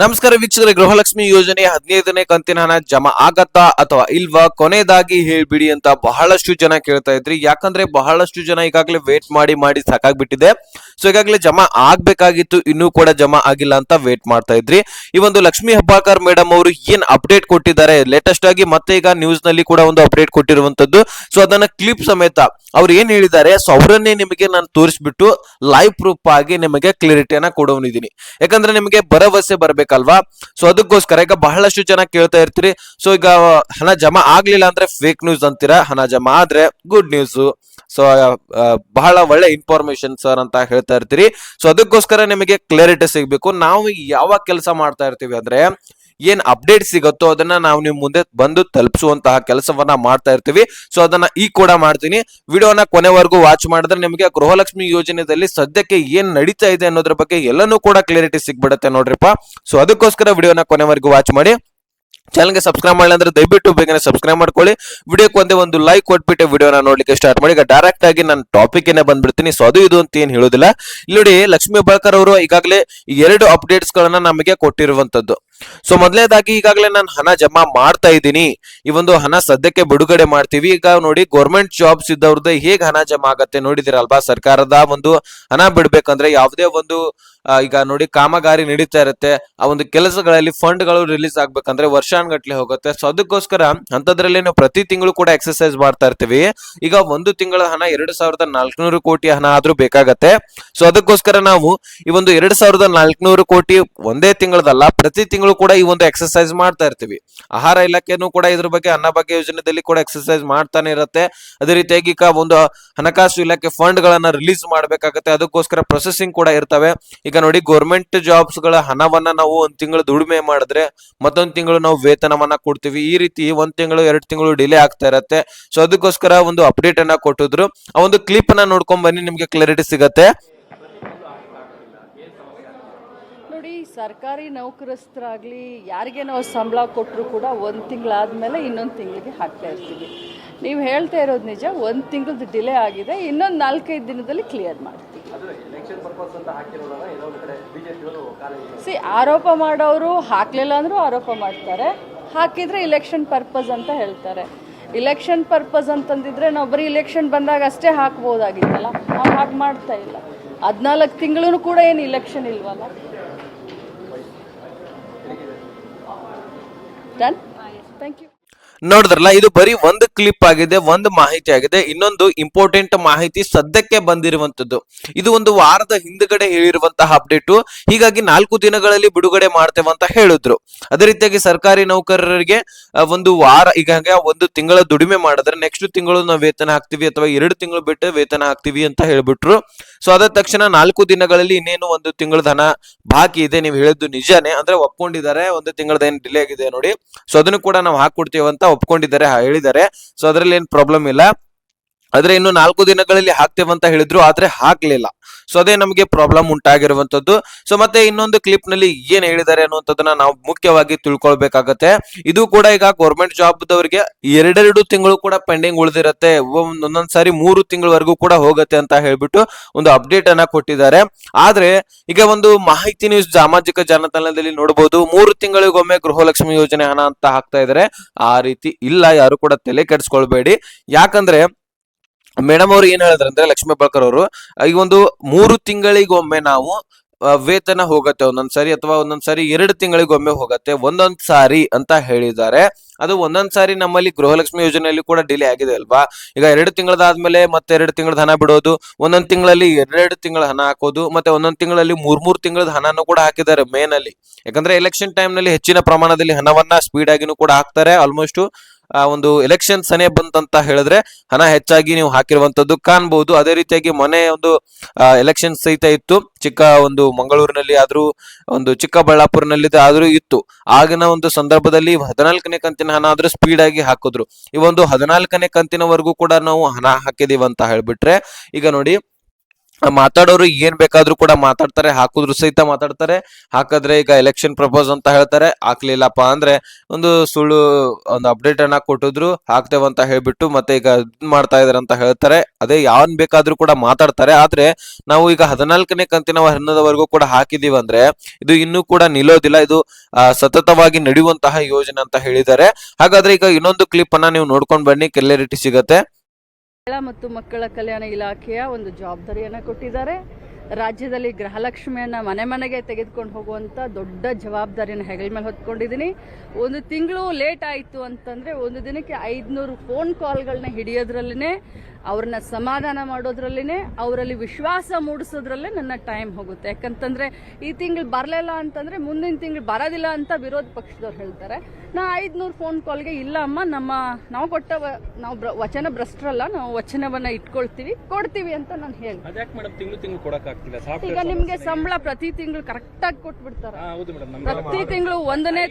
ನಮಸ್ಕಾರ ವೀಕ್ಷಕರೇ, ಗೃಹಲಕ್ಷ್ಮಿ ಯೋಜನೆ ಹದಿನೈದನೇ ಕಂತಿನ ಹಣ ಜಮಾ ಆಗತ್ತಾ ಅಥವಾ ಇಲ್ವಾ ಕೊನೆಯದಾಗಿ ಹೇಳ್ಬಿಡಿ ಅಂತ ಬಹಳಷ್ಟು ಜನ ಕೇಳ್ತಾ ಇದ್ರಿ. ಯಾಕಂದ್ರೆ ಬಹಳಷ್ಟು ಜನ ಈಗಾಗಲೇ ವೇಟ್ ಮಾಡಿ ಮಾಡಿ ಸಾಕಾಗ್ಬಿಟ್ಟಿದೆ. ಸೊ ಈಗಾಗಲೇ ಜಮಾ ಆಗ್ಬೇಕಾಗಿತ್ತು, ಇನ್ನೂ ಕೂಡ ಜಮಾ ಆಗಿಲ್ಲ ಅಂತ ವೇಟ್ ಮಾಡ್ತಾ ಇದ್ರಿ. ಈ ಒಂದು ಲಕ್ಷ್ಮಿ ಹಬ್ಬಾಕರ್ ಮೇಡಮ್ ಅವರು ಏನ್ ಅಪ್ಡೇಟ್ ಕೊಟ್ಟಿದ್ದಾರೆ? ಲೇಟೆಸ್ಟ್ ಆಗಿ ಮತ್ತೆ ಈಗ ನ್ಯೂಸ್ನಲ್ಲಿ ಕೂಡ ಒಂದು ಅಪ್ಡೇಟ್ ಕೊಟ್ಟಿರುವಂತದ್ದು ಸೊ ಅದನ್ನ ಕ್ಲಿಪ್ ಸಮೇತ ಅವ್ರು ಏನ್ ಹೇಳಿದ್ದಾರೆ? ಸೊ ಅವರನ್ನೇ ನಿಮಗೆ ನಾನು ತೋರಿಸ್ಬಿಟ್ಟು ಲೈವ್ ಪ್ರೂಫ್ ಆಗಿ ನಿಮಗೆ ಕ್ಲಿಯರಿಟಿಯನ್ನ ಕೊಡೋನಿದ್ದೀನಿ ಯಾಕಂದ್ರೆ ನಿಮಗೆ ಭರವಸೆ ಬರ್ಬೇಕಲ್ವಾ ಸೊ ಅದಕ್ಕೋಸ್ಕರ ಈಗ ಬಹಳಷ್ಟು ಜನ ಕೇಳ್ತಾ ಇರ್ತೀರಿ. ಸೊ ಈಗ ಹಣ ಜಮಾ ಆಗ್ಲಿಲ್ಲ ಅಂದ್ರೆ ಫೇಕ್ ನ್ಯೂಸ್ ಅಂತೀರಾ? ಹಣ ಜಮಾ ಆದ್ರೆ ಗುಡ್ ನ್ಯೂಸ್ ಸೊ ಬಹಳ ಒಳ್ಳೆ ಇನ್ಫಾರ್ಮೇಶನ್ ಸರ್ ಅಂತ ಹೇಳ್ತಾ ಇರ್ತೀರಿ. ಸೊ ಅದಕ್ಕೋಸ್ಕರ ನಿಮಗೆ ಕ್ಲಾರಿಟಿ ಸಿಗ್ಬೇಕು. ನಾವು ಯಾವ ಕೆಲಸ ಮಾಡ್ತಾ ಇರ್ತೀವಿ ಅಂದ್ರೆ ಏನ್ ಅಪ್ಡೇಟ್ ಸಿಗುತ್ತೋ ಅದನ್ನ ನಾವು ನಿಮ್ ಮುಂದೆ ಬಂದು ತಲುಪಿಸುವಂತಹ ಕೆಲಸವನ್ನ ಮಾಡ್ತಾ ಇರ್ತೀವಿ. ಸೊ ಅದನ್ನ ಈ ಕೂಡ ಮಾಡ್ತೀನಿ. ವಿಡಿಯೋನ ಕೊನೆವರೆಗೂ ವಾಚ್ ಮಾಡಿದ್ರೆ ನಿಮಗೆ ಗೃಹಲಕ್ಷ್ಮಿ ಯೋಜನೆಯಲ್ಲಿ ಸದ್ಯಕ್ಕೆ ಏನ್ ನಡೀತಾ ಇದೆ ಅನ್ನೋದ್ರ ಬಗ್ಗೆ ಎಲ್ಲನೂ ಕೂಡ ಕ್ಲಿಯರಿಟಿ ಸಿಗ್ಬಿಡುತ್ತೆ ನೋಡ್ರಿಪ್ಪ. ಸೊ ಅದಕ್ಕೋಸ್ಕರ ವಿಡಿಯೋನ ಕೊನೆವರೆಗೂ ವಾಚ್ ಮಾಡಿ. ಚಾನಲ್ಗೆ ಸಬ್ಸ್ಕ್ರೈಬ್ ಮಾಡಿಲ್ಲ ಅಂದ್ರೆ ದಯವಿಟ್ಟು ಬೇಗನೆ ಸಬ್ಸ್ಕ್ರೈಬ್ ಮಾಡ್ಕೊಳ್ಳಿ. ವಿಡಿಯೋಕ್ಕೆ ಒಂದೇ ಒಂದು ಲೈಕ್ ಕೊಟ್ಬಿಟ್ಟು ವಿಡಿಯೋನ ನೋಡ್ಲಿಕ್ಕೆ ಸ್ಟಾರ್ಟ್ ಮಾಡಿ. ಈಗ ಡೈರೆಕ್ಟ್ ಆಗಿ ನಾನು ಟಾಪಿಕ್ ಏನೇ ಬಂದ್ಬಿಡ್ತೀನಿ. ಸೊ ಅದು ಇದು ಅಂತ ಏನು ಹೇಳೋದಿಲ್ಲ. ಇಲ್ಲಿ ನೋಡಿ ಲಕ್ಷ್ಮೀ ಹೆಬ್ಬಾಳ್ಕರ್ ಅವರು ಈಗಾಗಲೇ ಎರಡು ಅಪ್ಡೇಟ್ಸ್ ಗಳನ್ನ ನಮಗೆ ಕೊಟ್ಟಿರುವಂತದ್ದು. ಸೊ ಮೊದಲನೇದಾಗಿ ಈಗಾಗಲೇ ನಾನು ಹಣ ಜಮಾ ಮಾಡ್ತಾ ಇದ್ದೀನಿ. ಈ ಒಂದು ಹಣ ಸದ್ಯಕ್ಕೆ ಬಿಡುಗಡೆ ಮಾಡ್ತೀವಿ. ಈಗ ನೋಡಿ ಗೌರ್ಮೆಂಟ್ ಜಾಬ್ಸ್ ಇದ್ದವ್ರದ್ದು ಹೇಗೆ ಹಣ ಜಮಾ ಆಗತ್ತೆ ನೋಡಿದಿರಲ್ವಾ? ಸರ್ಕಾರದ ಒಂದು ಹಣ ಬಿಡ್ಬೇಕಂದ್ರೆ ಯಾವುದೇ ಒಂದು ಈಗ ನೋಡಿ ಕಾಮಗಾರಿ ನಡೀತಾ ಇರುತ್ತೆ. ಆ ಒಂದು ಕೆಲಸಗಳಲ್ಲಿ ಫಂಡ್ಗಳು ರಿಲೀಸ್ ಆಗ್ಬೇಕಂದ್ರೆ ವರ್ಷಾನ್ಗಟ್ಲೆ ಹೋಗುತ್ತೆ. ಸೊ ಅದಕ್ಕೋಸ್ಕರ ಅಂತದ್ರಲ್ಲಿ ನಾವು ಪ್ರತಿ ತಿಂಗಳು ಕೂಡ ಎಕ್ಸರ್ಸೈಸ್ ಮಾಡ್ತಾ ಇರ್ತೀವಿ. ಈಗ ಒಂದು ತಿಂಗಳ ಹಣ ಎರಡು ಸಾವಿರದ ನಾಲ್ಕುನೂರು ಕೋಟಿ ಹಣ ಆದ್ರೂ ಬೇಕಾಗತ್ತೆ. ಸೊ ಅದಕ್ಕೋಸ್ಕರ ನಾವು ಈ ಒಂದು ಎರಡು ಸಾವಿರದ ನಾಲ್ಕುನೂರು ಕೋಟಿ ಒಂದೇ ತಿಂಗಳದಲ್ಲ, ಪ್ರತಿ ತಿಂಗಳು ಕೂಡ ಈ ಒಂದು ಎಕ್ಸರ್ಸೈಸ್ ಮಾಡ್ತಾ ಇರ್ತೀವಿ. ಆಹಾರ ಇಲಾಖೆನೂ ಕೂಡ ಇದ್ರ ಬಗ್ಗೆ ಅನ್ನಭಾಗ್ಯ ಯೋಜನೆಯಲ್ಲಿ ಕೂಡ ಎಕ್ಸರ್ಸೈಸ್ ಮಾಡ್ತಾನೆ ಇರುತ್ತೆ. ಅದೇ ರೀತಿಯಾಗಿ ಈಗ ಒಂದು ಹಣಕಾಸು ಇಲಾಖೆ ಫಂಡ್ ಗಳನ್ನ ರಿಲೀಸ್ ಮಾಡ್ಬೇಕಾಗತ್ತೆ. ಅದಕ್ಕೋಸ್ಕರ ಪ್ರೊಸೆಸಿಂಗ್ ಕೂಡ ಇರ್ತವೆ. ಈಗ ನೋಡಿ ಗೌರ್ಮೆಂಟ್ ಜಾಬ್ಸ್ಗಳ ಹಣವನ್ನ ನಾವು ಒಂದ್ ತಿಂಗಳು ದುಡಿಮೆ ಮಾಡಿದ್ರೆ ಮತ್ತೊಂದು ತಿಂಗಳು ನಾವು ವೇತನವನ್ನ ಕೊಡ್ತೀವಿ. ಈ ರೀತಿ ಒಂದ್ ತಿಂಗಳು, ಎರಡು ತಿಂಗಳು ಡಿಲೇ ಆಗ್ತಾ ಇರತ್ತೆ. ಸೊ ಅದಕ್ಕೋಸ್ಕರ ಒಂದು ಅಪ್ಡೇಟ್ ಅನ್ನ ಕೊಟ್ಟಿದ್ರು. ಆ ಒಂದು ಕ್ಲಿಪ್ ಅನ್ನ ನೋಡ್ಕೊಂಡ್ ಬನ್ನಿ, ನಿಮ್ಗೆ ಕ್ಲಾರಿಟಿ ಸಿಗತ್ತೆ ನೋಡಿ ಸರ್ಕಾರಿ ನೌಕರಸ್ಥರಾಗಲಿ ಯಾರಿಗೆ ನಾವು ಸಂಬಳ ಕೊಟ್ಟರು ಕೂಡ ಒಂದು ತಿಂಗಳಾದಮೇಲೆ ಇನ್ನೊಂದು ತಿಂಗಳಿಗೆ ಹಾಕ್ತಾ ಇರ್ತೀವಿ. ನೀವು ಹೇಳ್ತಾ ಇರೋದು ನಿಜ ಒಂದು ತಿಂಗಳದ್ದು ಡಿಲೇ ಆಗಿದೆ ಇನ್ನೊಂದು ನಾಲ್ಕೈದು ದಿನದಲ್ಲಿ ಕ್ಲಿಯರ್ ಮಾಡ್ತೀವಿ. ಸಿ ಆರೋಪ ಮಾಡೋರು ಹಾಕಲಿಲ್ಲ ಅಂದರೂ ಆರೋಪ ಮಾಡ್ತಾರೆ. ಹಾಕಿದರೆ ಇಲೆಕ್ಷನ್ ಪರ್ಪಸ್ ಅಂತ ಹೇಳ್ತಾರೆ. ಇಲೆಕ್ಷನ್ ಪರ್ಪಸ್ ಅಂತಂದಿದ್ರೆ ನಾವು ಬರೀ ಇಲೆಕ್ಷನ್ ಬಂದಾಗ ಅಷ್ಟೇ ಹಾಕ್ಬೋದಾಗಿತ್ತಲ್ಲ? ನಾವು ಹಾಗೆ ಮಾಡ್ತಾ ಇಲ್ಲ. ಹದಿನಾಲ್ಕು ತಿಂಗಳೂ ಕೂಡ ಏನು ಇಲೆಕ್ಷನ್ ಇಲ್ವಲ್ಲ? Done? Thank you. ನೋಡಿದ್ರಲ್ಲ, ಇದು ಬರೀ ಒಂದು ಕ್ಲಿಪ್ ಆಗಿದೆ, ಒಂದು ಮಾಹಿತಿ ಆಗಿದೆ. ಇನ್ನೊಂದು ಇಂಪಾರ್ಟೆಂಟ್ ಮಾಹಿತಿ ಸದ್ಯಕ್ಕೆ ಬಂದಿರುವಂತದ್ದು. ಇದು ಒಂದು ವಾರದ ಹಿಂದ್ಗಡೆ ಹೇಳಿರುವಂತಹ ಅಪ್ಡೇಟ್ ಹೀಗಾಗಿ ನಾಲ್ಕು ದಿನಗಳಲ್ಲಿ ಬಿಡುಗಡೆ ಮಾಡ್ತೇವೆ ಅಂತ ಹೇಳಿದ್ರು. ಅದೇ ರೀತಿಯಾಗಿ ಸರ್ಕಾರಿ ನೌಕರರಿಗೆ ಒಂದು ವಾರ, ಈಗ ಒಂದು ತಿಂಗಳ ದುಡಿಮೆ ಮಾಡಿದ್ರೆ ನೆಕ್ಸ್ಟ್ ತಿಂಗಳು ನಾವು ವೇತನ ಹಾಕ್ತಿವಿ ಅಥವಾ ಎರಡು ತಿಂಗಳು ಬಿಟ್ಟು ವೇತನ ಹಾಕ್ತಿವಿ ಅಂತ ಹೇಳ್ಬಿಟ್ರು. ಸೊ ಅದಾದ ತಕ್ಷಣ ನಾಲ್ಕು ದಿನಗಳಲ್ಲಿ ಇನ್ನೇನು ಒಂದು ತಿಂಗಳ ಧನ ಬಾಕಿ ಇದೆ, ನೀವು ಹೇಳಿದ್ದು ನಿಜಾನೇ. ಅಂದ್ರೆ ಒಪ್ಕೊಂಡಿದ್ದಾರೆ, ಒಂದು ತಿಂಗಳದ ಏನು ಡಿಲೇ ಆಗಿದೆ ನೋಡಿ. ಸೊ ಅದನ್ನು ಕೂಡ ನಾವು ಹಾಕೊಡ್ತೀವಂತ ಒಪ್ಕೊಂಡಿದ್ದಾರೆ ಹೇಳಿದ್ದಾರೆ. ಸೊ ಅದ್ರಲ್ಲಿ ಏನ್ ಪ್ರಾಬ್ಲಮ್ ಇಲ್ಲ. ಆದ್ರೆ ಇನ್ನು ನಾಲ್ಕು ದಿನಗಳಲ್ಲಿ ಹಾಕ್ತೇವೆ ಅಂತ ಹೇಳಿದ್ರು, ಆದ್ರೆ ಹಾಕ್ಲಿಲ್ಲ. ಸೊ ಅದೇ ನಮಗೆ ಪ್ರಾಬ್ಲಮ್ ಉಂಟಾಗಿರುವಂತದ್ದು ಸೊ ಮತ್ತೆ ಇನ್ನೊಂದು ಕ್ಲಿಪ್ನಲ್ಲಿ ಏನ್ ಹೇಳಿದ್ದಾರೆ ಅನ್ನುವಂಥದ್ದನ್ನ ನಾವು ಮುಖ್ಯವಾಗಿ ತಿಳ್ಕೊಳ್ಬೇಕಾಗತ್ತೆ. ಇದು ಕೂಡ ಈಗ ಗೌರ್ಮೆಂಟ್ ಜಾಬ್ ದವರಿಗೆ ಎರಡೆರಡು ತಿಂಗಳು ಕೂಡ ಪೆಂಡಿಂಗ್ ಉಳಿದಿರತ್ತೆ. ಒಂದೊಂದ್ಸಾರಿ ಒಂದೊಂದ್ ಸಾರಿ ಮೂರು ತಿಂಗಳವರೆಗೂ ಕೂಡ ಹೋಗುತ್ತೆ ಅಂತ ಹೇಳ್ಬಿಟ್ಟು ಒಂದು ಅಪ್ಡೇಟ್ ಅನ್ನ ಕೊಟ್ಟಿದ್ದಾರೆ. ಆದ್ರೆ ಈಗ ಒಂದು ಮಾಹಿತಿ ನ್ಯೂಸ್ ಸಾಮಾಜಿಕ ಜಾಲತಾಣದಲ್ಲಿ ನೋಡಬಹುದು ಮೂರು ತಿಂಗಳಿಗೊಮ್ಮೆ ಗೃಹಲಕ್ಷ್ಮಿ ಯೋಜನೆ ಹಣ ಅಂತ ಹಾಕ್ತಾ ಇದಾರೆ ಆ ರೀತಿ ಇಲ್ಲ, ಯಾರು ಕೂಡ ತಲೆ ಕೆಡಿಸ್ಕೊಳ್ಬೇಡಿ. ಯಾಕಂದ್ರೆ ಮೇಡಮ್ ಅವ್ರು ಏನ್ ಹೇಳಿದ್ರು ಅಂದ್ರೆ ಲಕ್ಷ್ಮೀ ಬಳಕರ್ ಅವರು ಈ ಒಂದು ಮೂರು ತಿಂಗಳಿಗೊಮ್ಮೆ ನಾವು ವೇತನ ಹೋಗತ್ತೆ, ಒಂದೊಂದ್ ಸಾರಿ ಅಥವಾ ಒಂದೊಂದ್ ಸಾರಿ ಎರಡು ತಿಂಗಳಿಗೊಮ್ಮೆ ಹೋಗತ್ತೆ, ಒಂದೊಂದ್ ಸಾರಿ ಅಂತ ಹೇಳಿದ್ದಾರೆ. ಅದು ಒಂದೊಂದ್ ಸಾರಿ ನಮ್ಮಲ್ಲಿ ಗೃಹಲಕ್ಷ್ಮಿ ಯೋಜನೆಯಲ್ಲಿ ಕೂಡ ಡಿಲೇ ಆಗಿದೆ ಅಲ್ವಾ? ಈಗ ಎರಡು ತಿಂಗಳದಾದ್ಮೇಲೆ ಮತ್ತೆ ಎರಡು ತಿಂಗಳದ ಹಣ ಬಿಡೋದು, ಒಂದೊಂದ್ ತಿಂಗಳಲ್ಲಿ ಎರಡೆರಡು ತಿಂಗಳ ಹಣ ಹಾಕೋದು, ಮತ್ತೆ ಒಂದೊಂದ್ ತಿಂಗಳಲ್ಲಿ ಮೂರ್ ಮೂರ್ ತಿಂಗಳದ ಹಣನೂ ಕೂಡ ಹಾಕಿದ್ದಾರೆ ಮೇನ್ ಅಲ್ಲಿ ಯಾಕಂದ್ರೆ ಎಲೆಕ್ಷನ್ ಟೈಮ್ನಲ್ಲಿ ಹೆಚ್ಚಿನ ಪ್ರಮಾಣದಲ್ಲಿ ಹಣವನ್ನ ಸ್ಪೀಡ್ ಆಗಿನೂ ಕೂಡ ಹಾಕ್ತಾರೆ ಆಲ್ಮೋಸ್ಟ್ ಆ ಒಂದು ಎಲೆಕ್ಷನ್ ಸನೆ ಬಂತಂತ ಹೇಳಿದ್ರೆ ಹಣ ಹೆಚ್ಚಾಗಿ ನೀವು ಹಾಕಿರುವಂತದ್ದು ಕಾಣ್ಬಹುದು ಅದೇ ರೀತಿಯಾಗಿ ಮೊನ್ನೆ ಒಂದು ಎಲೆಕ್ಷನ್ ಸಹಿತ ಇತ್ತು. ಚಿಕ್ಕ ಒಂದು ಮಂಗಳೂರಿನಲ್ಲಿ ಆದ್ರೂ, ಒಂದು ಚಿಕ್ಕಬಳ್ಳಾಪುರನಲ್ಲಿ ಆದ್ರೂ ಇತ್ತು. ಆಗಿನ ಒಂದು ಸಂದರ್ಭದಲ್ಲಿ ಹದಿನಾಲ್ಕನೇ ಕಂತಿನ ಹಣ ಆದ್ರೂ ಸ್ಪೀಡ್ ಆಗಿ ಹಾಕಿದ್ರು. ಈ ಒಂದು ಹದಿನಾಲ್ಕನೇ ಕಂತಿನವರೆಗೂ ಕೂಡ ನಾವು ಹಣ ಹಾಕಿದೀವಿ ಅಂತ ಹೇಳ್ಬಿಟ್ರೆ, ಈಗ ನೋಡಿ ಮಾತಾಡೋರು ಏನ್ ಬೇಕಾದ್ರೂ ಕೂಡ ಮಾತಾಡ್ತಾರೆ, ಹಾಕುದ್ರು ಸಹಿತ ಮಾತಾಡ್ತಾರೆ. ಹಾಕಿದ್ರೆ ಈಗ ಎಲೆಕ್ಷನ್ ಪ್ರಪೋಸ್ ಅಂತ ಹೇಳ್ತಾರೆ. ಹಾಕ್ಲಿಲ್ಲಪ್ಪ ಅಂದ್ರೆ ಒಂದು ಸುಳ್ಳು, ಒಂದು ಅಪ್ಡೇಟ್ ಅನ್ನ ಕೊಟ್ಟಿದ್ರು ಹಾಕ್ತೇವಂತ ಹೇಳ್ಬಿಟ್ಟು ಮತ್ತೆ ಈಗ ಮಾಡ್ತಾ ಇದಾರೆ ಅಂತ ಹೇಳ್ತಾರೆ. ಅದೇ ಯಾವನ್ ಬೇಕಾದ್ರೂ ಕೂಡ ಮಾತಾಡ್ತಾರೆ. ಆದ್ರೆ ನಾವು ಈಗ ಹದಿನಾಲ್ಕನೇ ಕಂತಿನ ಹನ್ನದವರೆಗೂ ಕೂಡ ಹಾಕಿದೀವಿ ಅಂದ್ರೆ ಇದು ಇನ್ನೂ ಕೂಡ ನಿಲ್ಲೋದಿಲ್ಲ. ಇದು ಸತತವಾಗಿ ನಡೆಯುವಂತಹ ಯೋಜನೆ ಅಂತ ಹೇಳಿದ್ದಾರೆ. ಹಾಗಾದ್ರೆ ಈಗ ಇನ್ನೊಂದು ಕ್ಲಿಪ್ ಅನ್ನ ನೀವು ನೋಡ್ಕೊಂಡ್ ಬನ್ನಿ. ಕ್ಲಿಯರಿಟಿ ಸಿಗತ್ತೆ. ಮಹಿಳಾ ಮತ್ತು ಮಕ್ಕಳ ಕಲ್ಯಾಣ ಇಲಾಖೆಯ ಒಂದು ಜವಾಬ್ದಾರಿಯನ್ನು ಕೊಟ್ಟಿದ್ದಾರೆ. ರಾಜ್ಯದಲ್ಲಿ ಗೃಹಲಕ್ಷ್ಮಿಯನ್ನು ಮನೆ ಮನೆಗೆ ತೆಗೆದುಕೊಂಡು ಹೋಗುವಂಥ ದೊಡ್ಡ ಜವಾಬ್ದಾರಿಯನ್ನು ಹೆಗಲ ಮೇಲೆ ಹೊತ್ಕೊಂಡಿದ್ದೀನಿ. ಒಂದು ತಿಂಗಳು ಲೇಟ್ ಆಯಿತು ಅಂತಂದರೆ ಒಂದು ದಿನಕ್ಕೆ ಐದುನೂರು ಫೋನ್ ಕಾಲ್ಗಳನ್ನ ಹಿಡಿಯೋದ್ರಲ್ಲೇ ಅವ್ರನ್ನ ಸಮಾಧಾನ ಮಾಡೋದ್ರಲ್ಲೇ ಅವರಲ್ಲಿ ವಿಶ್ವಾಸ ಮೂಡಿಸೋದ್ರಲ್ಲೇ ನನ್ನ ಟೈಮ್ ಹೋಗುತ್ತೆ. ಯಾಕಂತಂದರೆ ಈ ತಿಂಗಳು ಬರಲಿಲ್ಲ ಅಂತಂದರೆ ಮುಂದಿನ ತಿಂಗಳು ಬರೋದಿಲ್ಲ ಅಂತ ವಿರೋಧ ಪಕ್ಷದವ್ರು ಹೇಳ್ತಾರೆ. ನಾ ಐದುನೂರು ಫೋನ್ ಕಾಲ್ಗೆ ಇಲ್ಲ ಅಮ್ಮ, ನಮ್ಮ ನಾವು ಕೊಟ್ಟ ನಾವು ವಚನ ಭ್ರಷ್ಟರಲ್ಲ, ನಾವು ವಚನವನ್ನು ಇಟ್ಕೊಳ್ತೀವಿ, ಕೊಡ್ತೀವಿ ಅಂತ ನಾನು ಹೇಳಿ ಆಗ್ತಿಲ್ಲ ಈಗ ನಿಮ್ಗೆ ಸಂಬಳ ಪ್ರತಿ ತಿಂಗಳು ಕರೆಕ್ಟಾಗಿ ಕೊಟ್ಬಿಡ್ತಾರೆ. ಹೌದು ಮೇಡಮ್ ಪ್ರತಿ ತಿಂಗಳು ಒಂದನೇ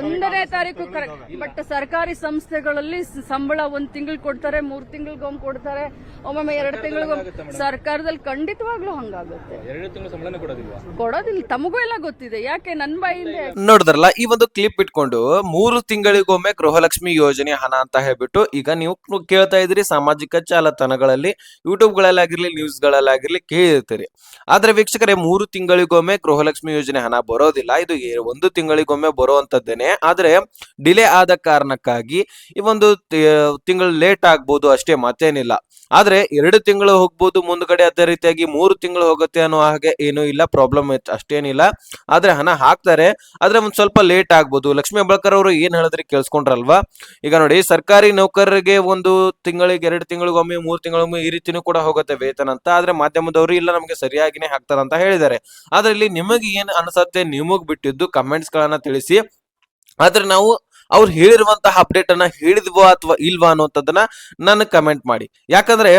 ಒಂದನೇ ತಾರೀಕು ಕರೆಕ್ಟ್ ಬಟ್ ಸರ್ಕಾರಿ ಸಂಸ್ಥೆಗಳಲ್ಲಿ ಸಂಬಳ ಒಂದ್ ತಿಂಗಳು ಕೊಡ್ತಾರೆ ಮೂರ್ ತಿಂಗಳಿಗೊಮ್ಮೆ ಕೊಡ್ತಾರೆ ಒಮ್ಮೊಮ್ಮೆ ಎರಡು ತಿಂಗಳಿಗೊಮ್ಮೆ ಸರ್ಕಾರದಲ್ಲಿ ಖಂಡಿತವಾಗ್ಲೂ ಹಂಗಾಗುತ್ತೆ. ಎರಡು ತಿಂಗಳು ಸಂಬಳನೇ ಕೊಡೋದಿಲ್ವಾ? ಕೊಡೋದಿಲ್ಲ ತಮಗೂ ಎಲ್ಲ ಗೊತ್ತಿದೆ. ಯಾಕೆ ನನ್ ಬಾಯಿಂದ ನೋಡಿದ್ರಲ್ಲ ಈ ಒಂದು ಕ್ಲಿಪ್ ಇಟ್ಕೊಂಡು ಮೂರು ತಿಂಗಳಿಗೊಮ್ಮೆ ಗೃಹಲಕ್ಷ್ಮಿ ಯೋಜನೆ ಹಣ ಅಂತ ಹೇಳ್ಬಿಟ್ಟು ಈಗ ನೀವು ಕೇಳ್ತಾ ಇದ್ರಿ ಸಾಮಾಜಿಕ ಜಾಲತಾಣಗಳಲ್ಲಿ ಯೂಟ್ಯೂಬ್ ಗಳಲ್ಲಾಗಿರ್ಲಿ ನ್ಯೂಸ್ ಗಳಲ್ಲಾಗಿರ್ಲಿ ಕೇಳಿರ್ತೀರಿ ಆದ್ರೆ ವೀಕ್ಷಕರೇ, ಮೂರು ತಿಂಗಳಿಗೊಮ್ಮೆ ಗೃಹಲಕ್ಷ್ಮಿ ಯೋಜನೆ ಹಣ ಬರೋದಿಲ್ಲ. ಇದು ಒಂದು ತಿಂಗಳಿಗೊಮ್ಮೆ ಬರುವಂತದ್ದೇನೆ. ಆದ್ರೆ ಡಿಲೇ ಆದ ಕಾರಣಕ್ಕಾಗಿ ಈ ಒಂದು ತಿಂಗಳು ಲೇಟ್ ಆಗ್ಬೋದು ಅಷ್ಟೇ ಮತ್ತೇನಿಲ್ಲ. ಆದ್ರೆ ಎರಡು ತಿಂಗಳು ಹೋಗ್ಬಹುದು ಮುಂದ್ಗಡೆ ಅದೇ ರೀತಿಯಾಗಿ ಮೂರು ತಿಂಗಳು ಹೋಗುತ್ತೆ ಅನ್ನೋ ಹಾಗೆ ಏನೂ ಇಲ್ಲ, ಪ್ರಾಬ್ಲಮ್ ಅಷ್ಟೇನಿಲ್ಲ. ಆದ್ರೆ ಹಣ ಹಾಕ್ತಾರೆ. ಆದ್ರೆ ಒಂದ್ ಸ್ವಲ್ಪ ಲೇಟ್ ಆಗ್ಬಹುದು ಲಕ್ಷ್ಮೀ ಹೆಬ್ಬಾಳ್ಕರ್ ಅವರು ಏನ್ ಹೇಳಿದ್ರೆ ಕೇಳಿಸ್ಕೊಂಡ್ರಲ್ವಾ? ಈಗ ನೋಡಿ, ಸರ್ಕಾರಿ ನೌಕರರಿಗೆ ಒಂದು ತಿಂಗಳಿಗೆ, ಎರಡು ತಿಂಗಳಿಗೊಮ್ಮೆ, ಮೂರು ತಿಂಗಳಿಗೊಮ್ಮೆ ಈ ರೀತಿನೂ ಕೂಡ ಹೋಗುತ್ತೆ ವೇತನ ಅಂತ. ಆದ್ರೆ ಮಾಧ್ಯಮದವರು ಇಲ್ಲ ನಮಗೆ ಸರಿಯಾಗಿನೇ ಹಾಕ್ತಾರಂತ ಹೇಳಿದ್ದಾರೆ. ಆದ್ರೆ ಇಲ್ಲಿ ನಿಮಗೆ ಏನ್ ಅನ್ಸತ್ತೆ ನಿಮಗ್ ಬಿಟ್ಟಿದ್ದು ಕಮೆಂಟ್ಸ್ ಗಳನ್ನ ತಿಳಿಸಿ. ಆದ್ರೆ ನಾವು ಅವ್ರು ಹೇಳಿರುವಂತಹ ಅಪ್ಡೇಟ್ ಅನ್ನ ಹೇಳಿದ್ವೋ ಅಥವಾ ಇಲ್ವಾ ಅನ್ನೋದನ್ನ ನನ್ನ ಕಮೆಂಟ್ ಮಾಡಿ. ಯಾಕಂದ್ರೆ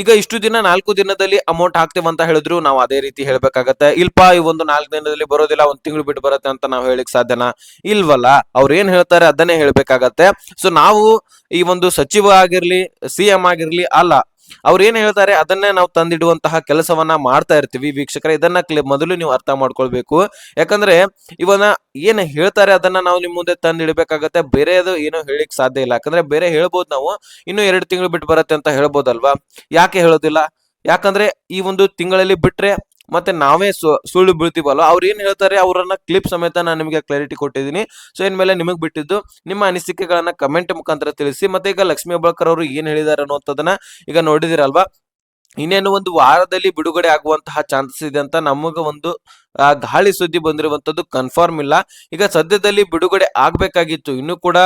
ಈಗ ಇಷ್ಟು ದಿನ ನಾಲ್ಕು ದಿನದಲ್ಲಿ ಅಮೌಂಟ್ ಹಾಕ್ತೇವೆ ಅಂತ ಹೇಳಿದ್ರು ನಾವು ಅದೇ ರೀತಿ ಹೇಳ್ಬೇಕಾಗತ್ತೆ. ಇಲ್ಪ ಈ ಒಂದು ನಾಲ್ಕು ದಿನದಲ್ಲಿ ಬರೋದಿಲ್ಲ, ಒಂದ್ ತಿಂಗಳು ಬಿಟ್ಟು ಬರುತ್ತೆ ಅಂತ ನಾವು ಹೇಳಿಕ್ ಸಾಧ್ಯನಾ? ಇಲ್ವಲ್ಲ, ಅವ್ರು ಏನ್ ಹೇಳ್ತಾರೆ ಅದನ್ನೇ ಹೇಳ್ಬೇಕಾಗತ್ತೆ. ಸೊ ನಾವು ಈ ಒಂದು ಸಚಿವ ಆಗಿರ್ಲಿ ಸಿ ಎಂ ಆಗಿರ್ಲಿ ಅಲ್ಲ ಅವ್ರು ಏನ್ ಹೇಳ್ತಾರೆ, ಅದನ್ನೇ ನಾವು ತಂದಿಡುವಂತಹ ಕೆಲಸವನ್ನ ಮಾಡ್ತಾ ಇರ್ತೀವಿ. ವೀಕ್ಷಕರ, ಇದನ್ನ ಮೊದಲು ನೀವು ಅರ್ಥ ಮಾಡ್ಕೊಳ್ಬೇಕು. ಯಾಕಂದ್ರೆ, ಇವನ್ನ ಏನ್ ಹೇಳ್ತಾರೆ, ಅದನ್ನ ನಾವು ನಿಮ್ ಮುಂದೆ ತಂದಿಡ್ಬೇಕಾಗತ್ತೆ. ಬೇರೆದು ಏನೋ ಹೇಳಿಕ್ ಸಾಧ್ಯ ಇಲ್ಲ. ಯಾಕಂದ್ರೆ, ಬೇರೆ ಹೇಳ್ಬೋದು ನಾವು, ಇನ್ನು ಎರಡು ತಿಂಗಳು ಬಿಟ್ಟು ಬರುತ್ತೆ ಅಂತ ಹೇಳ್ಬೋದಲ್ವಾ? ಯಾಕೆ ಹೇಳೋದಿಲ್ಲ? ಯಾಕಂದ್ರೆ, ಈ ಒಂದು ತಿಂಗಳಲ್ಲಿ ಬಿಟ್ರೆ ಮತ್ತೆ ನಾವೇ ಸುಳ್ಳು ಬೀಳ್ತೀವಲ್ಲ, ಅವ್ರು ಏನ್ ಹೇಳ್ತಾರೆ ಅವರನ್ನ ಕ್ಲಿಪ್ ಸಮೇತ ನಾನು ನಿಮಗೆ ಕ್ಲಾರಿಟಿ ಕೊಟ್ಟಿದ್ದೀನಿ. ಸೊ ಇನ್ಮೇಲೆ ನಿಮಗೆ ಬಿಟ್ಟಿದ್ದು, ನಿಮ್ಮ ಅನಿಸಿಕೆಗಳನ್ನ ಕಮೆಂಟ್ ಮುಖಾಂತರ ತಿಳಿಸಿ, ಮತ್ತೆ ಈಗ ಲಕ್ಷ್ಮೀ ಹೆಬ್ಬಾಳ್ಕರ್ ಅವರು ಏನ್ ಹೇಳಿದ್ದಾರೆ ಅನ್ನೋದನ್ನ ಈಗ ನೋಡಿದಿರಲ್ವಾ? ಇನ್ನೇನು ಒಂದು ವಾರದಲ್ಲಿ ಬಿಡುಗಡೆ ಆಗುವಂತಹ ಚಾನ್ಸಸ್ ಇದೆ ಅಂತ ನಮಗ ಒಂದು ಗಾಳಿ ಸುದ್ದಿ ಬಂದಿರುವಂತದ್ದು ಕನ್ಫರ್ಮ್ ಇಲ್ಲ. ಈಗ ಸದ್ಯದಲ್ಲಿ ಬಿಡುಗಡೆ ಆಗ್ಬೇಕಾಗಿತ್ತು. ಇನ್ನು ಕೂಡ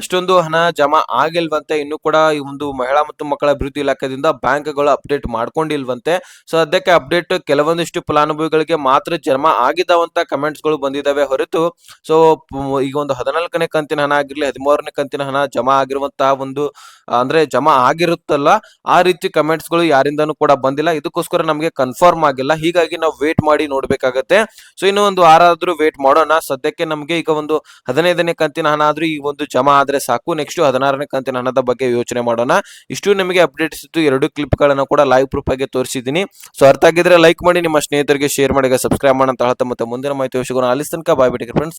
ಅಷ್ಟೊಂದು ಹಣ ಜಮಾ ಆಗಿಲ್ವಂತೆ, ಇನ್ನು ಕೂಡ ಈ ಒಂದು ಮಹಿಳಾ ಮತ್ತು ಮಕ್ಕಳ ಅಭಿವೃದ್ಧಿ ಇಲಾಖೆಯಿಂದ ಬ್ಯಾಂಕ್ಗಳು ಅಪ್ಡೇಟ್ ಮಾಡ್ಕೊಂಡಿಲ್ವಂತೆ. ಸೊ ಅದಕ್ಕೆ ಅಪ್ಡೇಟ್ ಕೆಲವೊಂದಿಷ್ಟು ಫಲಾನುಭವಿಗಳಿಗೆ ಮಾತ್ರ ಜಮಾ ಆಗಿದ್ದಾವಂತ ಕಮೆಂಟ್ಸ್ಗಳು ಬಂದಿದ್ದಾವೆ ಹೊರತು ಸೊ ಈಗ ಒಂದು ಹದಿನಾಲ್ಕನೇ ಕಂತಿನ ಹಣ ಆಗಿರ್ಲಿ, ಹದಿಮೂರನೇ ಕಂತಿನ ಹಣ ಜಮಾ ಆಗಿರುವಂತಹ ಒಂದು, ಅಂದ್ರೆ ಜಮಾ ಆಗಿರುತ್ತಲ್ಲ, ಆ ರೀತಿ ಕಮೆಂಟ್ಸ್ಗಳು ಯಾರಿಂದನೂ ಕೂಡ ಬಂದಿಲ್ಲ. ಇದಕ್ಕೋಸ್ಕರ ನಮಗೆ ಕನ್ಫರ್ಮ್ ಆಗಿಲ್ಲ. ಹೀಗಾಗಿ ನಾವು ವೇಟ್ ಮಾಡಿ ನೋಡ್ಬೇಕಾಗತ್ತೆ. ಸೊ ಇನ್ನು ಒಂದು ವಾರ ಆದ್ರೂ ವೇಟ್ ಮಾಡೋಣ. ಸದ್ಯಕ್ಕೆ ನಮಗೆ ಈಗ ಒಂದು ಹದಿನೈದನೇ ಕಂತಿನ ಹಣ ಆದ್ರೂ ಈ ಒಂದು ಜಮಾ ಆದ್ರೆ ಸಾಕು. ನೆಕ್ಸ್ಟ್ ಹದಿನಾರನೇ ಕಂತಿನ ಹಣದ ಬಗ್ಗೆ ಯೋಚನೆ ಮಾಡೋಣ. ಇಷ್ಟು ನಿಮಗೆ ಅಪ್ಡೇಟ್ಸ್ ಇತ್ತು ಎರಡು ಕ್ಲಿಪ್ ಗಳನ್ನ ಕೂಡ ಲೈವ್ ಪ್ರೂಫ್ ಆಗಿ ತೋರಿಸಿದ್ದೀನಿ. ಸೊ ಅರ್ಥ ಆಗಿದ್ರೆ ಲೈಕ್ ಮಾಡಿ, ನಿಮ್ಮ ಸ್ನೇಹಿತರಿಗೆ ಶೇರ್ ಮಾಡಿ ಸಬ್ಸ್ಕ್ರೈಬ್ ಮಾಡೋಣ ಅಂತ ಮತ್ತೆ ಮುಂದಿನ ಮಾಹಿತಿ ಸಿಗೋಣ ಅಲ್ಲಿ ತನಕ ಬಾಯ್ ಬಿಟ್ಟಿಗೆ ಫ್ರೆಂಡ್ಸ್